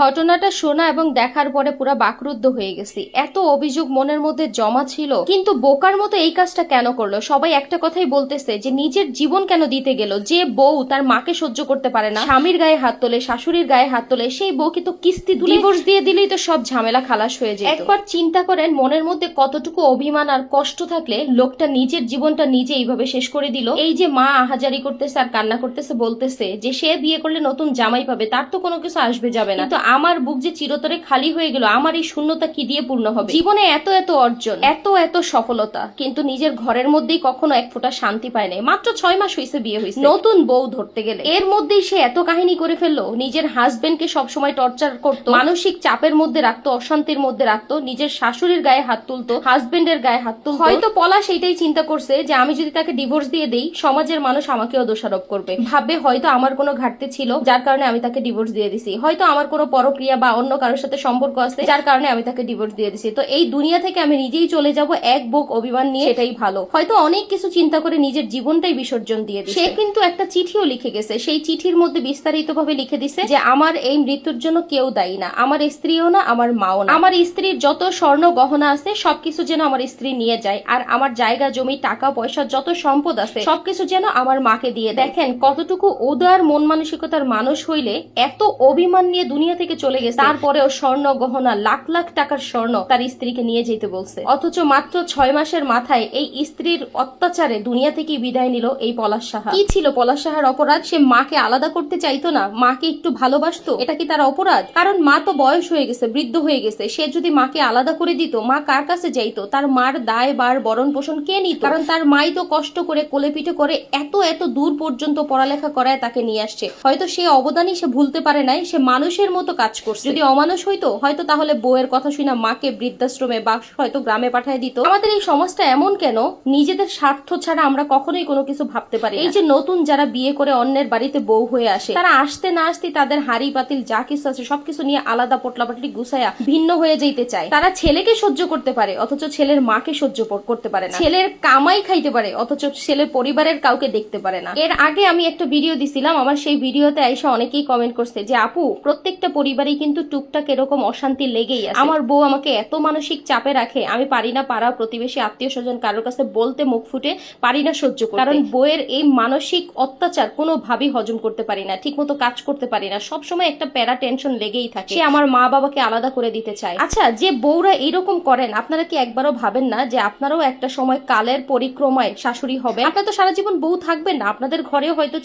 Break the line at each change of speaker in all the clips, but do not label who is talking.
ঘটনাটা শোনা এবং দেখার পরে পুরো বাকরুদ্ধ হয়ে গেছি। এত অভিযোগ মনের মধ্যে জমা ছিল, কিন্তু বোকার মতো এই কাজটা কেন করল? সবাই একটা কথাই বলতেছে যে, নিজের জীবন কেন দিতে গেল? যে বউ তার মাকে সহ্য করতে পারে না, স্বামীর গায়ে হাত তোলে, শাশুড়ির গায়ে হাত তোলে, সেই বউকে তো কিস্তি ডিভোর্স দিয়ে দিলেই তো সব ঝামেলা খালাস হয়ে যায় একবার চিন্তা করেন, মনের মধ্যে কতটুকু অভিমান আর কষ্ট থাকলে লোকটা নিজের জীবনটা নিজে এইভাবে শেষ করে দিল? এই যে মা আহাজারি করতেছে আর কান্না করতেছে, বলতেছে যে, সে বিয়ে করলে নতুন জামাই পাবে, তার তো কোনো কিছু আসবে যাবে না। তো আমার বুক যে চিরতরে খালি হয়ে গেল, আমার এই শূন্যতা কি দিয়ে পূর্ণ হবে? জীবনে এত এত অর্জন, এত এত সফলতা, কিন্তু নিজের ঘরের মধ্যেই কখনো এক ফোঁটা শান্তি পায় নাই। মাত্র ছয় মাস হয়েছে বিয়ে হয়েছে নতুন বউ ধরতে গেলে, এর মধ্যেই সে এত কাহিনী করে ফেলল, নিজের হাজবেন্ডকে সবসময় টর্চার করতো, মানসিক চাপের মধ্যে রাখতো, অশান্তির মধ্যে রাখতো, নিজের শাশুড়ির গায়ে হাত তুলতো হাজবেন্ডের গায়ে হাত তুলতো। হয়তো পলা সেইটাই চিন্তা করছে যে আমি যদি তাকে ডিভোর্স দিয়ে দেই, সমাজের মানুষ আমাকেও দোষারোপ করবে। ভাববে হয়তো আমার কোনো ঘাটতি ছিল, যার কারণে আমি তাকে ডিভোর্স দিয়ে দিছি। হয়তো আমার কোনো পরক্রিয়া বা অন্য কারোর সাথে সম্পর্ক আছে, যার কারণে আমি তাকে ডিভোর্স দিয়ে দিছি তো এই দুনিয়া থেকে আমি নিজেই চলে যাব, এক বুক অভিমান নিয়ে। সেটাই ভালো। হয়তো অনেক কিছু চিন্তা করে নিজের জীবনটাই বিসর্জন দিয়ে দিছে সে কিন্তু একটা চিঠিও লিখে গেছে। সেই চিঠির মধ্যে বিস্তারিত ভাবে লিখে দিছে যে, আমার এই মৃত্যুর জন্য কেউ দায়ী না। আমার স্ত্রীও না, আমার মাও না। আমার স্ত্রীর যত স্বর্ণ গহনা আছে, সবকিছু যেন আমার স্ত্রী নিয়ে যায়। আর আমার জায়গা, জমি, টাকা, পয়সা, যত সম্পদ আছে, সবকিছু যেন আমার মাকে দিয়ে দেখেন, কতটুকু উদার, মন মানসিকতার মানুষ হইলে এত অভিমান নিয়ে দুনিয়া থেকে চলে গেছে। তারপরেও স্বর্ণ গহনা, লাখ লাখ টাকার স্বর্ণ তার স্ত্রীকে নিয়ে যেতে বলছে। অথচ মাত্র ছয় মাসের মাথায় এই স্ত্রীর অত্যাচারে দুনিয়া থেকে বিদায় নিল এই পলাশ সাহা। কি ছিল পলাশ সাহার অপরাধ? সে মাকে আলাদা করতে চাইতো না, মাকে একটু ভালোবাসতো? এটা কি তার অপরাধ? কারণ মা তো বয়স হয়ে গেছে, বৃদ্ধ হয়ে গেছে। সে যদি মাকে আলাদা করে দিত, মা কার কাছে যাইতো? তার মার দায়, বার, বরণ পোষণ কে নিত? কারণ তার মাই তো কষ্ট করে, কোলে পিঠে করে এত এত দূর পর্যন্ত পড়ালেখা করায় তাকে নিয়ে আসছে। হয়তো সে অবদানই সে ভুলতে পারে নাই, সে মানুষের মতো কাজ করছে। যদি অমানুষ হইতো হয়তো তাহলে বউয়ের কথা শুনে মাকে বৃদ্ধাশ্রমে বা হয়তো গ্রামে পাঠায় দিত। আমাদের এই সমাজটা এমন কেন? নিজেদের স্বার্থ ছাড়া আমরা কখনোই কোনো কিছু ভাবতে পারি এই যে নতুন যারা বিয়ে করে অন্যের বাড়িতে বউ হয়ে আসে তারা আসতে না আসতে তাদের হাড়ি পাতিল যা কিছু আছে সবকিছু নিয়ে আলাদা পোটলাপাটি গুছায়া ভিন্ন হয়ে যেতে চায়। তারা ছেলেকে সহ্য করতে পারে অথচ ছেলের মাকে সহ্য করতে পারে না। ছেলের কামাই খাইতে পারে অথচ ছেলের পরিবারের কাউকে দেখতে পারে না। এর আগে আমি একটা ভিডিও দিছিলাম আমার সেই ভিডিওতে আইসা অনেকেই কমেন্ট করছে যে আপু প্রত্যেকটা পরিবারেই কিন্তু টুকটাক এরকম অশান্তি লেগেই আছে। আমার বউ আমাকে এত মানসিক চাপে রাখে, আমি পারি না পাড়া প্রতিবেশী, আত্মীয় স্বজন কারোর কাছে বলতে মুখ ফুটে পারি না সহ্য করতে। কারণ বইয়ের এই মানসিক অত্যাচার কোনোভাবেই হজম করতে পারি না ঠিক মতো কাজ করতে পারি না। সব সময় একটা প্যারা টেনশন লেগেই থাকে। সে আমার মা বাবাকে আলাদা করে দিতে চায়। আচ্ছা যে বউরা এইরকম করেন, আপনারা কি একবারও ভাবেন না যে আপনারাও একটা সময় কালের পরিক্রমায় শাশুড়ি হবে? আপনার তো সারা জীবন বউ থাকবেন না, আপনাদের ঘরেও হয়তো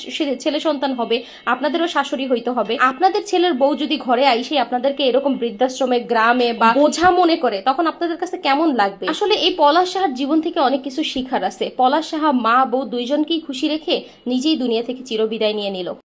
ছেলে সন্তান হবে, আপনাদেরও শাশুড়ি হইতে হবে। আপনাদের ছেলের বউ যদি ঘরে আইসে আপনাদেরকে এরকম বৃদ্ধাশ্রমে, গ্রামে বা বোঝা মনে করে, তখন আপনাদের কাছে কেমন লাগবে? আসলে এই পলাশ সাহার জীবন থেকে অনেক কিছু শিখার আছে। পলাশ সাহা মা বউ দুইজনকেই খুশি রেখে নিজেই দুনিয়া থেকে চিরবিদায় নিয়ে নিল।